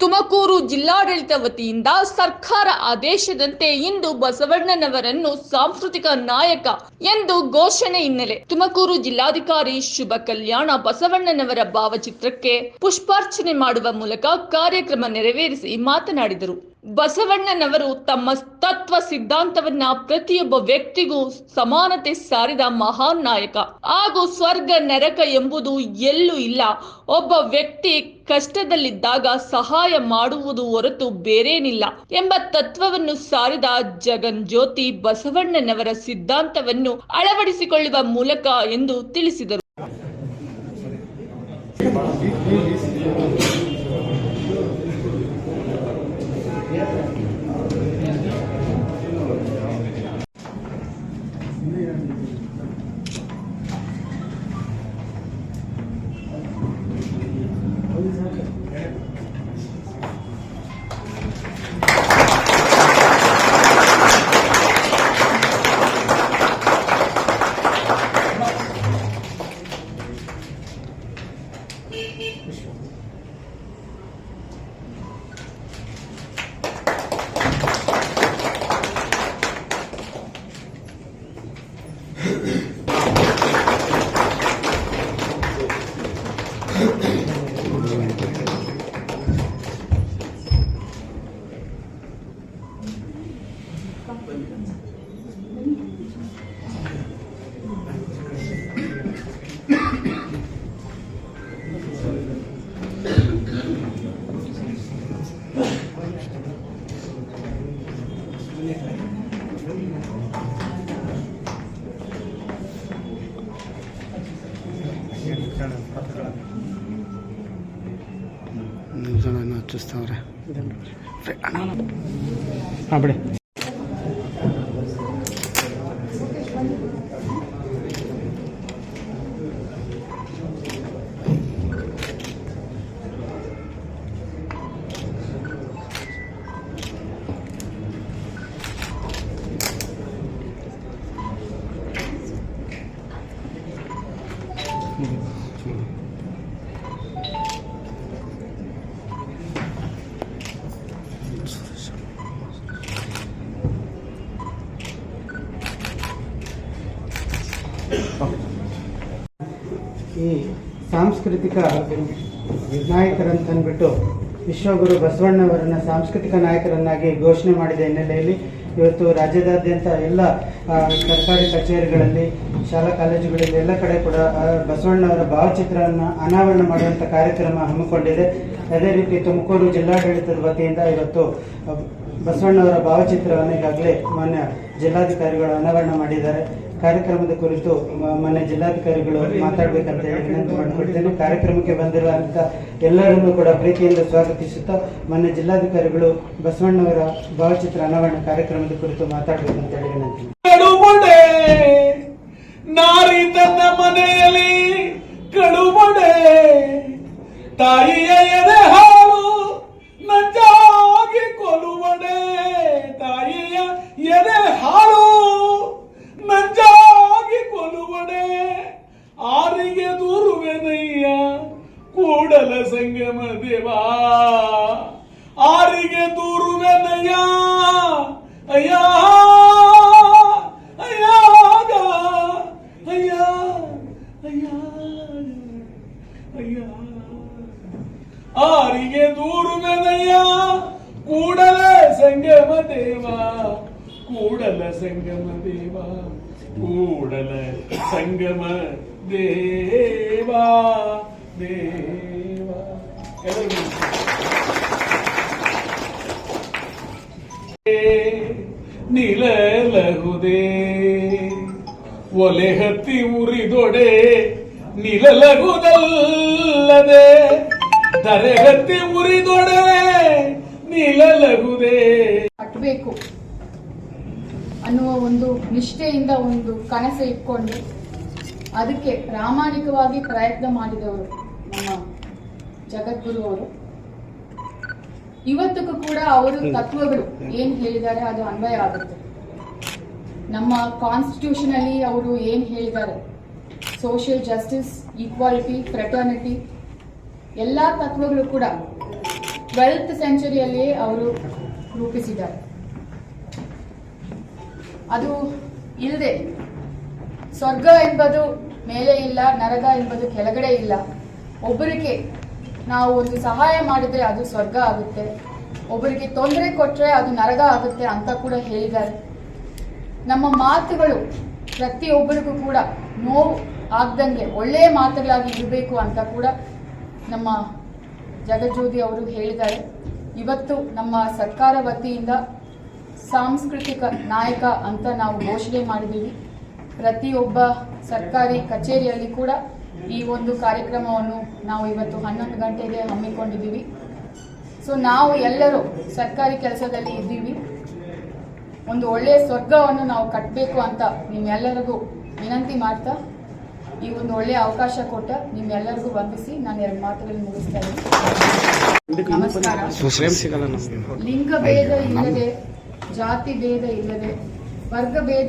ತುಮಕೂರು ಜಿಲ್ಲಾಡಳಿತ ವತಿಯಿಂದ ಸರ್ಕಾರ ಆದೇಶದಂತೆ ಇಂದು ಬಸವಣ್ಣನವರನ್ನು ಸಾಂಸ್ಕೃತಿಕ ನಾಯಕ ಎಂದು ಘೋಷಣೆ ಹಿನ್ನೆಲೆ ತುಮಕೂರು ಜಿಲ್ಲಾಧಿಕಾರಿ ಶುಭ ಕಲ್ಯಾಣ ಬಸವಣ್ಣನವರ ಭಾವಚಿತ್ರಕ್ಕೆ ಪುಷ್ಪಾರ್ಚನೆ ಮಾಡುವ ಮೂಲಕ ಕಾರ್ಯಕ್ರಮ ನೆರವೇರಿಸಿ ಮಾತನಾಡಿದರು. ಬಸವಣ್ಣನವರು ತಮ್ಮ ತತ್ವ ಸಿದ್ಧಾಂತವನ್ನ ಪ್ರತಿಯೊಬ್ಬ ವ್ಯಕ್ತಿಗೂ ಸಮಾನತೆ ಸಾರಿದ ಮಹಾನ್ ನಾಯಕ. ಹಾಗೂ ಸ್ವರ್ಗ ನರಕ ಎಂಬುದು ಎಲ್ಲೂ ಇಲ್ಲ. ಒಬ್ಬ ವ್ಯಕ್ತಿ ಕಷ್ಟದಲ್ಲಿದ್ದಾಗ ಸಹಾಯ ಮಾಡುವುದು ಹೊರತು ಬೇರೇನಿಲ್ಲ ಎಂಬ ತತ್ವವನ್ನು ಸಾರಿದ ಜಗನ್ ಜ್ಯೋತಿ ಬಸವಣ್ಣನವರ ಸಿದ್ಧಾಂತವನ್ನು ಅಳವಡಿಸಿಕೊಳ್ಳುವ ಮೂಲಕ ಎಂದು ತಿಳಿಸಿದರು. ನಿಮಿಷಗಳನ್ನು ಹಚ್ಚಿಸ್ತವ್ರೆ ಬಿಡಿ ಈ ಸಾಂಸ್ಕೃತಿಕ ನಾಯಕರಂತ ಅಂದ್ಬಿಟ್ಟು ವಿಶ್ವಗುರು ಬಸವಣ್ಣವರನ್ನ ಸಾಂಸ್ಕೃತಿಕ ನಾಯಕರನ್ನಾಗಿ ಘೋಷಣೆ ಮಾಡಿದ ಹಿನ್ನೆಲೆಯಲ್ಲಿ ಇವತ್ತು ರಾಜ್ಯದಾದ್ಯಂತ ಎಲ್ಲ ಸರ್ಕಾರಿ ಕಚೇರಿಗಳಲ್ಲಿ, ಶಾಲಾ ಕಾಲೇಜುಗಳಲ್ಲಿ ಎಲ್ಲ ಕಡೆ ಕೂಡ ಬಸವಣ್ಣವರ ಭಾವಚಿತ್ರವನ್ನು ಅನಾವರಣ ಮಾಡುವಂಥ ಕಾರ್ಯಕ್ರಮ ಹಮ್ಮಿಕೊಂಡಿದೆ. ಅದೇ ರೀತಿ ತುಮಕೂರು ಜಿಲ್ಲಾಡಳಿತದ ವತಿಯಿಂದ ಇವತ್ತು ಬಸವಣ್ಣವರ ಭಾವಚಿತ್ರವನ್ನು ಈಗಾಗಲೇ ಮಾನ್ಯ ಜಿಲ್ಲಾಧಿಕಾರಿಗಳು ಅನಾವರಣ ಮಾಡಿದ್ದಾರೆ. ಕಾರ್ಯಕ್ರಮದ ಕುರಿತು ಮನೆ ಮಾನ್ಯ ಜಿಲ್ಲಾಧಿಕಾರಿಗಳು ಮಾತಾಡ್ಬೇಕಂತ ಹೇಳಿ ವಿನಂತಿ ಮಾಡಿಕೊಳ್ತೇನೆ ಕಾರ್ಯಕ್ರಮಕ್ಕೆ ಬಂದಿರುವಂತ ಎಲ್ಲರನ್ನೂ ಕೂಡ ಪ್ರೀತಿಯಿಂದ ಸ್ವಾಗತಿಸುತ್ತಾ ಮಾನ್ಯ ಜಿಲ್ಲಾಧಿಕಾರಿಗಳು ಬಸವಣ್ಣವರ ಭಾವಚಿತ್ರ ಅನಾವರಣ ಕಾರ್ಯಕ್ರಮದ ಕುರಿತು ಮಾತಾಡ್ಬೇಕಂತ ಹೇಳಿ ವಿನಂತಿ ನಾರಿ ತನ್ನ ಮನೆಯಲ್ಲಿ ಕಳುಬಡೆ ತಾಯಿಯ ಕೂಡಲ ಸಂಗಮ ದೇವಾ ಆರಿಗೆ ದೂರುವೆನಯ್ಯ ಅಯ್ಯ ಅಯ್ಯಾಗ ಅಯ್ಯ ಅಯ್ಯ ಅಯ್ಯ ಆರಿಗೆ ದೂರುವೆನಯ್ಯ ಕೂಡಲ ಸಂಗಮ ದೇವ ಕೂಡಲ ಸಂಗಮ ದೇವ ಕೂಡಲ ಸಂಗಮ ದೇವ ದೇವ ಎಲ್ಲರಿಗೂ ನಿಲಲಹುದೇ, ಒಲೆ ಹತ್ತಿ ಉರಿದೊಡೆ ನಿಲಲಗುದಲ್ಲದೆ ದರೆ ಹತ್ತಿ ಉರಿದೊಡೆ ನಿಲಲಗುದೇ ಕಟ್ಟಬೇಕು ಅನ್ನುವ ಒಂದು ನಿಷ್ಠೆಯಿಂದ ಒಂದು ಕನಸು ಇಟ್ಕೊಂಡು ಅದಕ್ಕೆ ಪ್ರಾಮಾಣಿಕವಾಗಿ ಪ್ರಯತ್ನ ಮಾಡಿದವರು ನಮ್ಮ ಜಗದ್ಗುರು ಅವರು. ಇವತ್ತಿಗೂ ಕೂಡ ಅವರು ತತ್ವಗಳು ಏನ್ ಹೇಳಿದ್ದಾರೆ ಅದು ಅನ್ವಯ ಆಗುತ್ತೆ. ನಮ್ಮ ಕಾನ್ಸ್ಟಿಟ್ಯೂಷನ್ ಅಲ್ಲಿ ಅವರು ಏನ್ ಹೇಳಿದ್ದಾರೆ? ಸೋಷಿಯಲ್ ಜಸ್ಟಿಸ್ ಈಕ್ವಾಲಿಟಿ ಫ್ರೆಟರ್ನಿಟಿ ಎಲ್ಲಾ ತತ್ವಗಳು ಕೂಡ ಟ್ವೆಲ್ತ್ ಸೆಂಚುರಿಯಲ್ಲಿ ಅವರು ರೂಪಿಸಿದ್ದಾರೆ. ಅದು ಇಲ್ಲದೆ ಸ್ವರ್ಗ ಎಂಬುದು ಮೇಲೆ ಇಲ್ಲ ನರಗ ಎಂಬುದು ಕೆಳಗಡೆ ಇಲ್ಲ. ಒಬ್ಬರಿಗೆ ನಾವು ಒಂದು ಸಹಾಯ ಮಾಡಿದ್ರೆ ಅದು ಸ್ವರ್ಗ ಆಗುತ್ತೆ. ಒಬ್ಬರಿಗೆ ತೊಂದರೆ ಕೊಟ್ಟರೆ ಅದು ನರಗ ಆಗುತ್ತೆ ಅಂತ ಕೂಡ ಹೇಳಿದ್ದಾರೆ. ನಮ್ಮ ಮಾತುಗಳು ಪ್ರತಿಯೊಬ್ಬರಿಗೂ ಕೂಡ ನೋವು ಆಗ್ದಂಗೆ ಒಳ್ಳೆಯ ಮಾತುಗಳಾಗಿ ಇರಬೇಕು ಅಂತ ಕೂಡ ನಮ್ಮ ಜಗಜ್ಯೋತಿ ಅವರು ಹೇಳಿದ್ದಾರೆ. ಇವತ್ತು ನಮ್ಮ ಸರ್ಕಾರ ವತಿಯಿಂದ ಸಾಂಸ್ಕೃತಿಕ ನಾಯಕ ಅಂತ ನಾವು ಘೋಷಣೆ ಮಾಡಿದ್ದೀವಿ. ಪ್ರತಿಯೊಬ್ಬ ಸರ್ಕಾರಿ ಕಚೇರಿಯಲ್ಲಿ ಕೂಡ ಈ ಒಂದು ಕಾರ್ಯಕ್ರಮವನ್ನು ನಾವು ಇವತ್ತು ಹನ್ನೊಂದು ಗಂಟೆಗೆ ಹಮ್ಮಿಕೊಂಡಿದ್ದೀವಿ. ಸೊ ನಾವು ಎಲ್ಲರೂ ಸರ್ಕಾರಿ ಕೆಲಸದಲ್ಲಿ ಇದ್ದೀವಿ. ಒಂದು ಒಳ್ಳೆಯ ಸ್ವರ್ಗವನ್ನು ನಾವು ಕಟ್ಟಬೇಕು ಅಂತ ನಿಮ್ಮೆಲ್ಲರಿಗೂ ವಿನಂತಿ ಮಾಡ್ತಾ ಈ ಒಂದು ಒಳ್ಳೆಯ ಅವಕಾಶ ಕೊಟ್ಟ ನಿಮ್ಮೆಲ್ಲರಿಗೂ ವಂದಿಸಿ ನಾನು ಎರಡು ಮಾತುಗಳನ್ನು ಮುಗಿಸ್ತಾ ಇದ್ದೀನಿ. ನಮಸ್ಕಾರ. ಲಿಂಗ ಭೇದ ಇಲ್ಲದೆ ಜಾತಿ ಭೇದ ಇಲ್ಲದೆ ವರ್ಗ ಭೇದ